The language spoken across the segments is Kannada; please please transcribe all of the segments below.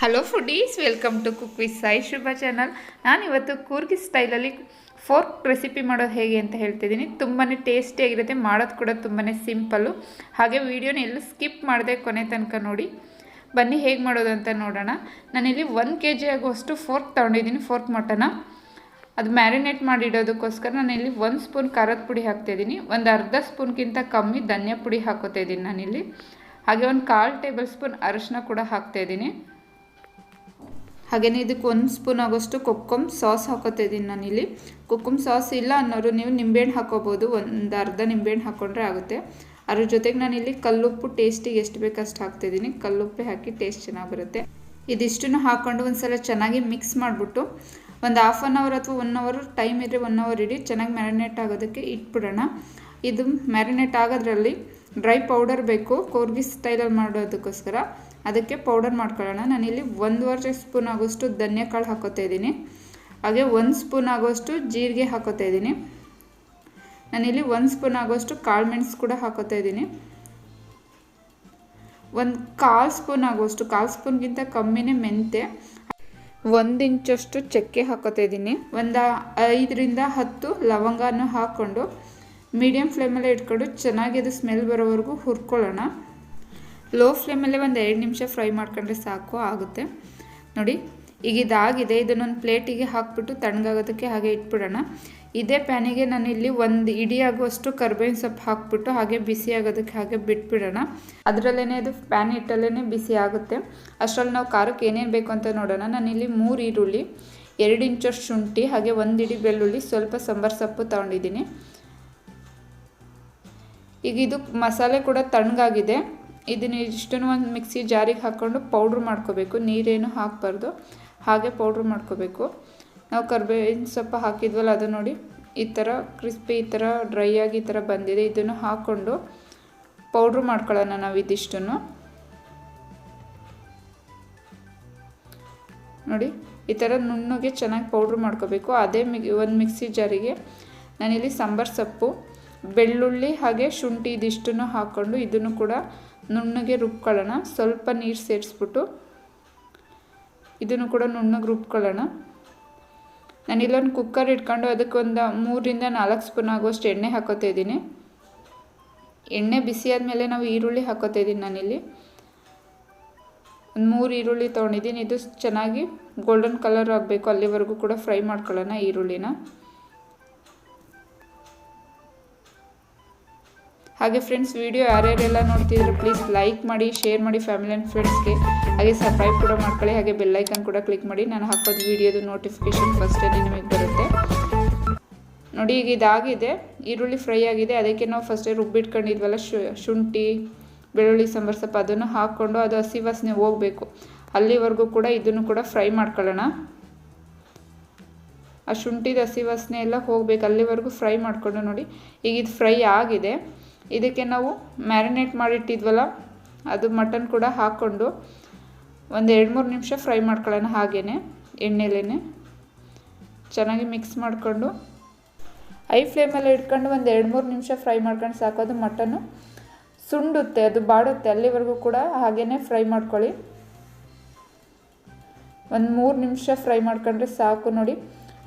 Hello foodies welcome to cook with Sai Shubha channel ನಾನು ಇವತ್ತು ಕೂರ್ಗಿ ಸ್ಟೈಲಲ್ಲಿ ಫೋರ್ಕ್ ರೆಸಿಪಿ ಮಾಡೋದು ಹೇಗೆ ಅಂತ ಹೇಳ್ತಿದ್ದೀನಿ. ತುಂಬಾ ಟೇಸ್ಟಿಯಾಗಿರುತ್ತೆ ಮಾಡೋದು ಕೂಡ ತುಂಬಾ ಸಿಂಪಲ್ಲು ಹಾಗೆ ವೀಡಿಯೋನ ಎಲ್ಲೂ ಸ್ಕಿಪ್ ಮಾಡಿದೆ ಕೊನೆ ತನಕ ನೋಡಿ. ಬನ್ನಿ ಹೇಗೆ ಮಾಡೋದು ಅಂತ ನೋಡೋಣ. ನಾನಿಲ್ಲಿ ಒಂದು ಕೆ ಜಿ ಆಗುವಷ್ಟು ಫೋರ್ಕ್ ತೊಗೊಂಡಿದ್ದೀನಿ ಫೋರ್ಕ್ ಮಟನ ಅದು ಮ್ಯಾರಿನೇಟ್ ಮಾಡಿಡೋದಕ್ಕೋಸ್ಕರ ನಾನಿಲ್ಲಿ ಒಂದು ಸ್ಪೂನ್ ಖಾರದ ಪುಡಿ ಹಾಕ್ತಾಯಿದ್ದೀನಿ ಒಂದು ಅರ್ಧ ಸ್ಪೂನ್ಗಿಂತ ಕಮ್ಮಿ ಧನಿಯಾ ಪುಡಿ ಹಾಕೋತಾ ಇದ್ದೀನಿ ನಾನಿಲ್ಲಿ. ಹಾಗೆ ಒಂದು ಕಾಲು ಟೇಬಲ್ ಸ್ಪೂನ್ ಅರಿಶಿನ ಕೂಡ ಹಾಕ್ತಾಯಿದ್ದೀನಿ ಹಾಗೆಯೇ ಇದಕ್ಕೆ ಒಂದು ಸ್ಪೂನ್ ಆಗೋಷ್ಟು ಕೊಕ್ಕಮ್ ಸಾಸ್ ಹಾಕೋತಿದ್ದೀನಿ ನಾನಿಲ್ಲಿ. ಕೊಕ್ಕಮ್ ಸಾಸ್ ಇಲ್ಲ ಅನ್ನೋರು ನೀವು ನಿಂಬೆಹಣ್ಣು ಹಾಕೋಬೋದು, ಒಂದು ಅರ್ಧ ನಿಂಬೆಹಣ್ಣು ಹಾಕ್ಕೊಂಡ್ರೆ ಆಗುತ್ತೆ. ಅದ್ರ ಜೊತೆಗೆ ನಾನಿಲ್ಲಿ ಕಲ್ಲುಪ್ಪು ಟೇಸ್ಟಿಗೆ ಎಷ್ಟು ಬೇಕು ಅಷ್ಟು ಹಾಕ್ತಾಯಿದ್ದೀನಿ ಕಲ್ಲುಪ್ಪೆ ಹಾಕಿ ಟೇಸ್ಟ್ ಚೆನ್ನಾಗಿ ಬರುತ್ತೆ. ಇದಿಷ್ಟನ್ನು ಹಾಕ್ಕೊಂಡು ಒಂದು ಸಲ ಚೆನ್ನಾಗಿ ಮಿಕ್ಸ್ ಮಾಡಿಬಿಟ್ಟು ಒಂದು ಹಾಫ್ ಆನ್ ಅವರ್ ಅಥವಾ ಒನ್ ಅವರ್ ಟೈಮ್ ಇದ್ದರೆ ಒನ್ ಅವರ್ ಇಡಿ, ಚೆನ್ನಾಗಿ ಮ್ಯಾರಿನೇಟ್ ಆಗೋದಕ್ಕೆ ಇಟ್ಬಿಡೋಣ. ಇದು ಮ್ಯಾರಿನೇಟ್ ಆಗೋದ್ರಲ್ಲಿ ಡ್ರೈ ಪೌಡರ್ ಬೇಕು ಕೋರ್ಗಿ ಸ್ಟೈಲಲ್ಲಿ ಮಾಡೋದಕ್ಕೋಸ್ಕರ. ಅದಕ್ಕೆ ಪೌಡರ್ ಮಾಡ್ಕೊಳ್ಳೋಣ. ನಾನಿಲ್ಲಿ ವರ್ಷ ಸ್ಪೂನ್ ಆಗೋಷ್ಟು ಧನ್ಯಕಾಳು ಹಾಕೋತಾ ಇದ್ದೀನಿ. ಹಾಗೆ ಒಂದು ಸ್ಪೂನ್ ಆಗೋಷ್ಟು ಜೀರಿಗೆ ಹಾಕೋತಾ ಇದ್ದೀನಿ. ನಾನಿಲ್ಲಿ ಒಂದು ಸ್ಪೂನ್ ಆಗೋಷ್ಟು ಕಾಳು ಮೆಣಸು ಕೂಡ ಹಾಕೋತಾ ಇದ್ದೀನಿ. ಒಂದು ಕಾಲು ಸ್ಪೂನ್ ಆಗೋಷ್ಟು, ಕಾಲು ಸ್ಪೂನ್ಗಿಂತ ಕಮ್ಮಿನೇ ಮೆಂತೆ ಒಂದು ಇಂಚಷ್ಟು ಚಕ್ಕೆ ಹಾಕೋತಾ ಇದ್ದೀನಿ. ಒಂದು ಐದರಿಂದ ಹತ್ತು ಲವಂಗನೂ ಹಾಕ್ಕೊಂಡು ಮೀಡಿಯಮ್ ಫ್ಲೇಮಲ್ಲೇ ಇಟ್ಕೊಂಡು ಚೆನ್ನಾಗಿ ಅದು ಸ್ಮೆಲ್ ಬರೋವರೆಗೂ ಹುರ್ಕೊಳ್ಳೋಣ. ಲೋ ಫ್ಲೇಮಲ್ಲೇ ಒಂದು ಎರಡು ನಿಮಿಷ ಫ್ರೈ ಮಾಡ್ಕೊಂಡ್ರೆ ಸಾಕು, ಆಗುತ್ತೆ. ನೋಡಿ, ಈಗ ಇದಾಗಿದೆ. ಇದನ್ನೊಂದು ಪ್ಲೇಟಿಗೆ ಹಾಕ್ಬಿಟ್ಟು ತಣ್ಣಗಾಗೋದಕ್ಕೆ ಹಾಗೆ ಇಟ್ಬಿಡೋಣ. ಇದೇ ಪ್ಯಾನಿಗೆ ನಾನು ಇಲ್ಲಿ ಒಂದು ಇಡೀ ಆಗುವಷ್ಟು ಕರ್ಬೇವಿನ ಸೊಪ್ಪು ಹಾಕ್ಬಿಟ್ಟು ಹಾಗೆ ಬಿಸಿ ಆಗೋದಕ್ಕೆ ಹಾಗೆ ಬಿಟ್ಬಿಡೋಣ. ಅದರಲ್ಲೇ ಅದು ಪ್ಯಾನ್ ಇಟ್ಟಲ್ಲೇ ಬಿಸಿ ಆಗುತ್ತೆ. ಅಷ್ಟರಲ್ಲಿ ನಾವು ಖಾರಕ್ಕೆ ಏನೇನು ಬೇಕು ಅಂತ ನೋಡೋಣ. ನಾನಿಲ್ಲಿ ಮೂರು ಈರುಳ್ಳಿ, ಎರಡು ಇಂಚಷ್ಟು ಶುಂಠಿ, ಹಾಗೆ ಒಂದು ಇಡೀ ಬೆಳ್ಳುಳ್ಳಿ, ಸ್ವಲ್ಪ ಸಾಂಬಾರು ಸೊಪ್ಪು ತೊಗೊಂಡಿದ್ದೀನಿ. ಈಗ ಇದು ಮಸಾಲೆ ಕೂಡ ತಣ್ಣಗಾಗಿದೆ. ಇದನ್ನು ಇಷ್ಟನ್ನು ಒಂದು ಮಿಕ್ಸಿ ಜಾರಿಗೆ ಹಾಕ್ಕೊಂಡು ಪೌಡ್ರ್ ಮಾಡ್ಕೋಬೇಕು. ನೀರೇನು ಹಾಕಬಾರ್ದು. ಹಾಗೆ ಪೌಡ್ರ್ ಮಾಡ್ಕೋಬೇಕು. ನಾವು ಕರ್ಬೇವಿನ ಸೊಪ್ಪು ಹಾಕಿದ್ವಲ್ಲ ಅದು ನೋಡಿ. ಈ ಥರ ಕ್ರಿಸ್ಪಿ ಈ ಥರ ಡ್ರೈ ಆಗಿ ಈ ಥರ ಬಂದಿದೆ. ಇದನ್ನು ಹಾಕ್ಕೊಂಡು ಪೌಡ್ರ್ ಮಾಡ್ಕೊಳ್ಳೋಣ ನಾವು ಇದಿಷ್ಟನ್ನು. ನೋಡಿ, ಈ ಥರ ನುಣ್ಣಗೆ ಚೆನ್ನಾಗಿ ಪೌಡ್ರ್ ಮಾಡ್ಕೋಬೇಕು. ಅದೇ ಮಿ ಒಂದು ಮಿಕ್ಸಿ ಜಾರಿಗೆ ನಾನಿಲ್ಲಿ ಸಾಂಬಾರು ಸೊಪ್ಪು ಬೆಳ್ಳುಳ್ಳಿ ಹಾಗೆ ಶುಂಠಿ ಇದಿಷ್ಟನ್ನು ಹಾಕ್ಕೊಂಡು ಇದನ್ನು ಕೂಡ ನುಣ್ಣಗೆ ರುಬ್ಕೊಳ್ಳೋಣ. ಸ್ವಲ್ಪ ನೀರು ಸೇರಿಸ್ಬಿಟ್ಟು ಇದನ್ನು ಕೂಡ ನುಣ್ಣಗೆ ರುಬ್ಕೊಳ್ಳೋಣ. ನಾನಿಲ್ಲೊಂದು ಕುಕ್ಕರ್ ಇಟ್ಕೊಂಡು ಅದಕ್ಕೊಂದು ಮೂರಿಂದ ನಾಲ್ಕು ಸ್ಪೂನ್ ಆಗುವಷ್ಟು ಎಣ್ಣೆ ಹಾಕೋತಾ ಇದ್ದೀನಿ. ಎಣ್ಣೆ ಬಿಸಿ ಆದಮೇಲೆ ನಾವು ಈರುಳ್ಳಿ ಹಾಕೋತಾ ಇದ್ದೀನಿ ನಾನಿಲ್ಲಿ ಒಂದು ಮೂರು ಈರುಳ್ಳಿ ತೊಗೊಂಡಿದ್ದೀನಿ. ಇದು ಚೆನ್ನಾಗಿ ಗೋಲ್ಡನ್ ಕಲರ್ ಆಗಬೇಕು. ಅಲ್ಲಿವರೆಗೂ ಕೂಡ ಫ್ರೈ ಮಾಡ್ಕೊಳ್ಳೋಣ ಈರುಳ್ಳಿನ. ಹಾಗೆ ಫ್ರೆಂಡ್ಸ್ ವಿಡಿಯೋ ಯಾರ್ಯಾರೆಲ್ಲ ನೋಡ್ತಿದ್ರೆ ಪ್ಲೀಸ್ ಲೈಕ್ ಮಾಡಿ ಶೇರ್ ಮಾಡಿ ಫ್ಯಾಮಿಲಿ ಆ್ಯಂಡ್ ಫ್ರೆಂಡ್ಸ್ಗೆ ಹಾಗೆ ಸಬ್ಸ್ಕ್ರೈಬ್ ಕೂಡ ಮಾಡ್ಕೊಳ್ಳಿ, ಹಾಗೆ ಬೆಲ್ಲೈಕನ್ ಕೂಡ ಕ್ಲಿಕ್ ಮಾಡಿ. ನಾನು ಹಾಕೋದು ವಿಡಿಯೋದು ನೋಟಿಫಿಕೇಶನ್ ಫಸ್ಟೇ ನಿಮಗೆ ಬರುತ್ತೆ. ನೋಡಿ, ಈಗ ಇದಾಗಿದೆ. ಈರುಳ್ಳಿ ಫ್ರೈ ಆಗಿದೆ. ಅದಕ್ಕೆ ನಾವು ಫಸ್ಟೇ ರುಬ್ಬಿಟ್ಕೊಂಡಿದ್ವಲ್ಲ ಶುಂಠಿ, ಬೆಳ್ಳುಳ್ಳಿ, ಸಾಂಬಾರು ಸೊಪ್ಪು ಅದನ್ನು ಹಾಕ್ಕೊಂಡು ಅದು ಹಸಿ ವಾಸನೆ ಹೋಗಬೇಕು. ಅಲ್ಲಿವರೆಗೂ ಕೂಡ ಇದನ್ನು ಕೂಡ ಫ್ರೈ ಮಾಡ್ಕೊಳ್ಳೋಣ. ಆ ಶುಂಠಿದ ಹಸಿ ವಾಸನೆ ಎಲ್ಲ ಹೋಗಬೇಕು. ಅಲ್ಲಿವರೆಗೂ ಫ್ರೈ ಮಾಡಿಕೊಂಡು ನೋಡಿ. ಈಗ ಇದು ಫ್ರೈ ಆಗಿದೆ. ಇದಕ್ಕೆ ನಾವು ಮ್ಯಾರಿನೇಟ್ ಮಾಡಿಟ್ಟಿದ್ವಲ್ಲ, ಅದು ಮಟನ್ ಕೂಡ ಹಾಕ್ಕೊಂಡು ಒಂದು ಎರಡು ಮೂರು ನಿಮಿಷ ಫ್ರೈ ಮಾಡ್ಕೊಳ್ಳೋಣ ಹಾಗೇ ಎಣ್ಣೆಲೇ ಚೆನ್ನಾಗಿ ಮಿಕ್ಸ್ ಮಾಡಿಕೊಂಡು ಐ ಫ್ಲೇಮಲ್ಲಿ ಇಟ್ಕೊಂಡು ಒಂದು ಎರಡು ಮೂರು ನಿಮಿಷ ಫ್ರೈ ಮಾಡ್ಕೊಂಡು ಸಾಕೋದು ಮಟನ್ನು ಸುಂಡುತ್ತೆ, ಅದು ಬಾಡುತ್ತೆ, ಅಲ್ಲಿವರೆಗೂ ಕೂಡ ಹಾಗೇ ಫ್ರೈ ಮಾಡ್ಕೊಳ್ಳಿ. ಒಂದು ಮೂರು ನಿಮಿಷ ಫ್ರೈ ಮಾಡ್ಕೊಂಡ್ರೆ ಸಾಕು ನೋಡಿ.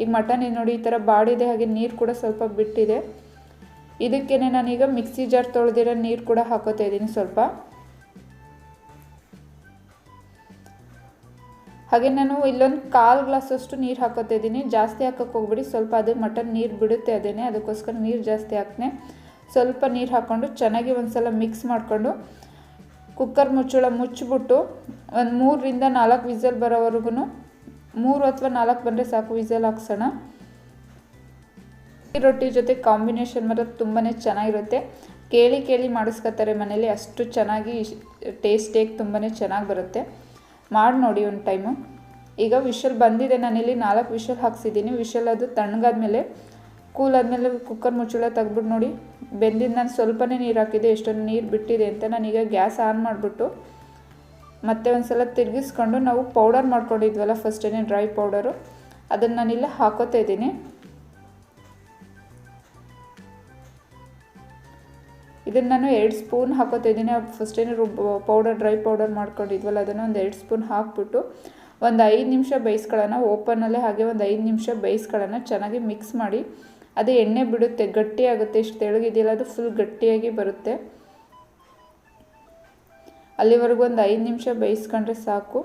ಈಗ ಮಟನ್ ನೋಡಿ, ಈ ಥರ ಬಾಡಿದೆ ಹಾಗೆ ನೀರು ಕೂಡ ಸ್ವಲ್ಪ ಬಿಟ್ಟಿದೆ. ಇದಕ್ಕೇ ನಾನೀಗ ಮಿಕ್ಸಿ ಜಾರ್ ತೊಳೆದಿರೋ ನೀರು ಕೂಡ ಹಾಕೋತಾ ಇದ್ದೀನಿ ಸ್ವಲ್ಪ. ಹಾಗೆ ನಾನು ಇಲ್ಲೊಂದು ಕಾಲು ಗ್ಲಾಸಷ್ಟು ನೀರು ಹಾಕೋತಾ ಇದ್ದೀನಿ. ಜಾಸ್ತಿ ಹಾಕೋಕೆ ಹೋಗ್ಬಿಡಿ. ಸ್ವಲ್ಪ ಅದು ಮಟನ್ ನೀರು ಬಿಡುತ್ತೆ ಅದೇನೆ. ಅದಕ್ಕೋಸ್ಕರ ನೀರು ಜಾಸ್ತಿ ಹಾಕ್ನೆ. ಸ್ವಲ್ಪ ನೀರು ಹಾಕ್ಕೊಂಡು ಚೆನ್ನಾಗಿ ಒಂದು ಸಲ ಮಿಕ್ಸ್ ಮಾಡಿಕೊಂಡು ಕುಕ್ಕರ್ ಮುಚ್ಚಳ ಮುಚ್ಚಿಬಿಟ್ಟು ಒಂದು ಮೂರರಿಂದ ನಾಲ್ಕು ವಿಸಲ್ ಬರೋವರೆಗೂ ಮೂರು ಅಥವಾ ನಾಲ್ಕು ಬಂದರೆ ಸಾಕು ವಿಸಲ್ ಹಾಕ್ಸೋಣ. ರೊಟ್ಟಿ ಜೊತೆ ಕಾಂಬಿನೇಷನ್ ಮಾತ್ರ ತುಂಬಾ ಚೆನ್ನಾಗಿರುತ್ತೆ. ಕೇಳಿ ಕೇಳಿ ಮಾಡಿಸ್ಕೊತಾರೆ ಮನೇಲಿ, ಅಷ್ಟು ಚೆನ್ನಾಗಿ ಟೇಸ್ಟಿಯಾಗಿ ತುಂಬಾ ಚೆನ್ನಾಗಿ ಬರುತ್ತೆ. ಮಾಡಿ ನೋಡಿ ಒಂದು ಟೈಮು ಈಗ ವಿಷಲ್ ಬಂದಿದೆ ನಾನಿಲ್ಲಿ, ನಾಲ್ಕು ವಿಷಲ್ ಹಾಕ್ಸಿದ್ದೀನಿ. ವಿಷಲ್ ಅದು ತಣ್ಣಗಾದ್ಮೇಲೆ ಕೂಲ್ ಆದಮೇಲೆ ಕುಕ್ಕರ್ ಮುಚ್ಚಳ ತೆಗ್ದ್ಬಿಟ್ಟು ನೋಡಿ ಬೆಂದಿದ್ದು ನಾನು ಸ್ವಲ್ಪನೇ ನೀರು ಹಾಕಿದ್ದೆ ಎಷ್ಟೊಂದು ನೀರು ಬಿಟ್ಟಿದೆ ಅಂತ. ನಾನೀಗ ಗ್ಯಾಸ್ ಆನ್ ಮಾಡಿಬಿಟ್ಟು, ಮತ್ತೆ ಒಂದು ಸಲ ತಿರುಗಿಸ್ಕೊಂಡು ನಾವು ಪೌಡರ್ ಮಾಡ್ಕೊಂಡಿದ್ವಲ್ಲ ಫಸ್ಟೇನೆ ಡ್ರೈ ಪೌಡರು ಅದನ್ನು ನಾನಿಲ್ಲ ಹಾಕೋತಾ ಇದ್ದೀನಿ. ಇದನ್ನು ನಾನು ಎರಡು ಸ್ಪೂನ್ ಹಾಕೋತಿದ್ದೀನಿ ಫಸ್ಟೇನು ರುಬ್ಬ ರುಬ್ ಪೌಡರ್ ಡ್ರೈ ಪೌಡರ್ ಮಾಡ್ಕೊಂಡಿದ್ವಲ್ಲ, ಅದನ್ನು ಒಂದು ಎರಡು ಸ್ಪೂನ್ ಹಾಕ್ಬಿಟ್ಟು ಒಂದು ಐದು ನಿಮಿಷ ಬೇಯಿಸ್ಕೊಳ್ಳೋಣ. ಓಪನಲ್ಲೇ ಹಾಗೆ ಒಂದು ಐದು ನಿಮಿಷ ಬೇಯಿಸ್ಕೊಳ್ಳೋಣ. ಚೆನ್ನಾಗಿ ಮಿಕ್ಸ್ ಮಾಡಿ. ಅದು ಎಣ್ಣೆ ಬಿಡುತ್ತೆ ಗಟ್ಟಿಯಾಗುತ್ತೆ ಇಷ್ಟು ತೆಳಗಿದೆಯಲ್ಲ, ಅದು ಫುಲ್ ಗಟ್ಟಿಯಾಗಿ ಬರುತ್ತೆ. ಅಲ್ಲಿವರೆಗೂ ಒಂದು ಐದು ನಿಮಿಷ ಬೇಯಿಸ್ಕೊಂಡ್ರೆ ಸಾಕು.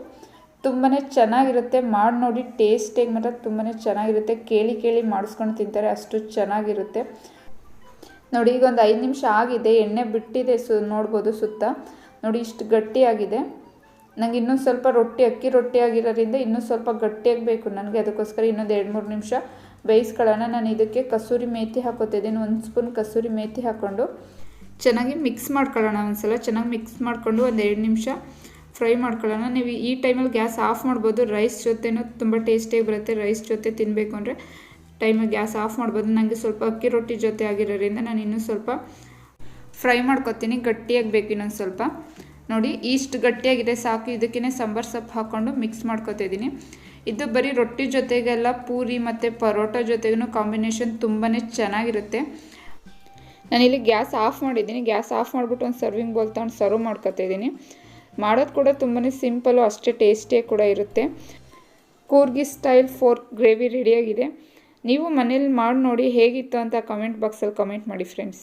ತುಂಬಾ ಚೆನ್ನಾಗಿರುತ್ತೆ. ಮಾಡಿ ನೋಡಿ ಟೇಸ್ಟಿಗೆ ಮಾತ್ರ ತುಂಬಾ ಚೆನ್ನಾಗಿರುತ್ತೆ. ಕೇಳಿ ಕೇಳಿ ಮಾಡಿಸ್ಕೊಂಡು ತಿಂತಾರೆ, ಅಷ್ಟು ಚೆನ್ನಾಗಿರುತ್ತೆ. ನೋಡಿ, ಈಗ ಒಂದು ಐದು ನಿಮಿಷ ಆಗಿದೆ, ಎಣ್ಣೆ ಬಿಟ್ಟಿದೆ ಸು, ನೋಡ್ಬೋದು ಸುತ್ತ. ನೋಡಿ, ಇಷ್ಟು ಗಟ್ಟಿಯಾಗಿದೆ. ನನಗೆ ಇನ್ನೂ ಸ್ವಲ್ಪ ರೊಟ್ಟಿ, ಅಕ್ಕಿ ರೊಟ್ಟಿ ಆಗಿರೋದ್ರಿಂದ ಇನ್ನೂ ಸ್ವಲ್ಪ ಗಟ್ಟಿಯಾಗಿ ಬೇಕು ನನಗೆ ಅದಕ್ಕೋಸ್ಕರ ಇನ್ನೊಂದು ಎರಡು ಮೂರು ನಿಮಿಷ ಬೇಯಿಸ್ಕೊಳ್ಳೋಣ. ನಾನು ಇದಕ್ಕೆ ಕಸೂರಿ ಮೇತಿ ಹಾಕೋತಿದ್ದೀನಿ. ಒಂದು ಸ್ಪೂನ್ ಕಸೂರಿ ಮೇತಿ ಹಾಕ್ಕೊಂಡು ಚೆನ್ನಾಗಿ ಮಿಕ್ಸ್ ಮಾಡ್ಕೊಳ್ಳೋಣ ಒಂದ್ಸಲ. ಚೆನ್ನಾಗಿ ಮಿಕ್ಸ್ ಮಾಡಿಕೊಂಡು ಒಂದು ಎರಡು ನಿಮಿಷ ಫ್ರೈ ಮಾಡ್ಕೊಳ್ಳೋಣ. ನೀವು ಈ ಟೈಮಲ್ಲಿ ಗ್ಯಾಸ್ ಆಫ್ ಮಾಡ್ಬೋದು. ರೈಸ್ ಜೊತೆನೂ ತುಂಬ ಟೇಸ್ಟಿಯಾಗಿ ಬರುತ್ತೆ. ರೈಸ್ ಜೊತೆ ತಿನ್ನಬೇಕು ಅಂದರೆ ಟೈಮಿಗೆ ಗ್ಯಾಸ್ ಆಫ್ ಮಾಡ್ಬೋದು. ನನಗೆ ಸ್ವಲ್ಪ ಅಕ್ಕಿ ರೊಟ್ಟಿ ಜೊತೆ ಆಗಿರೋದ್ರಿಂದ ನಾನು ಇನ್ನೂ ಸ್ವಲ್ಪ ಫ್ರೈ ಮಾಡ್ಕೊತೀನಿ. ಗಟ್ಟಿಯಾಗಿ ಬೇಕು ಇನ್ನೊಂದು ಸ್ವಲ್ಪ. ನೋಡಿ ಇಷ್ಟು ಗಟ್ಟಿಯಾಗಿದೆ, ಸಾಕು. ಇದಕ್ಕೇ ಸಾಂಬಾರು ಸೊಪ್ಪು ಹಾಕ್ಕೊಂಡು ಮಿಕ್ಸ್ ಮಾಡ್ಕೊತಿದ್ದೀನಿ ಇದು ಬರೀ ರೊಟ್ಟಿ ಜೊತೆಗೆಲ್ಲ ಪೂರಿ ಮತ್ತು ಪರೋಟ ಜೊತೆಗೂ ಕಾಂಬಿನೇಷನ್ ತುಂಬಾ ಚೆನ್ನಾಗಿರುತ್ತೆ. ನಾನಿಲ್ಲಿ ಗ್ಯಾಸ್ ಆಫ್ ಮಾಡಿದ್ದೀನಿ. ಗ್ಯಾಸ್ ಆಫ್ ಮಾಡಿಬಿಟ್ಟು ಒಂದು ಸರ್ವಿಂಗ್ ಬೌಲ್ ತಗೊಂಡು ಸರ್ವ್ ಮಾಡ್ಕೊತಿದ್ದೀನಿ ಮಾಡೋದು ಕೂಡ ತುಂಬಾ ಸಿಂಪಲ್ಲು ಅಷ್ಟೇ ಟೇಸ್ಟಿಯಾಗಿ ಕೂಡ ಇರುತ್ತೆ. ಕೂರ್ಗಿ ಸ್ಟೈಲ್ ಫೋರ್ಕ್ ಗ್ರೇವಿ ರೆಡಿಯಾಗಿದೆ ನೀವು ಮನೇಲಿ ಮಾಡಿ ನೋಡಿ ಹೇಗಿತ್ತು ಅಂತ ಕಮೆಂಟ್ ಬಾಕ್ಸಲ್ಲಿ ಕಮೆಂಟ್ ಮಾಡಿ ಫ್ರೆಂಡ್ಸ್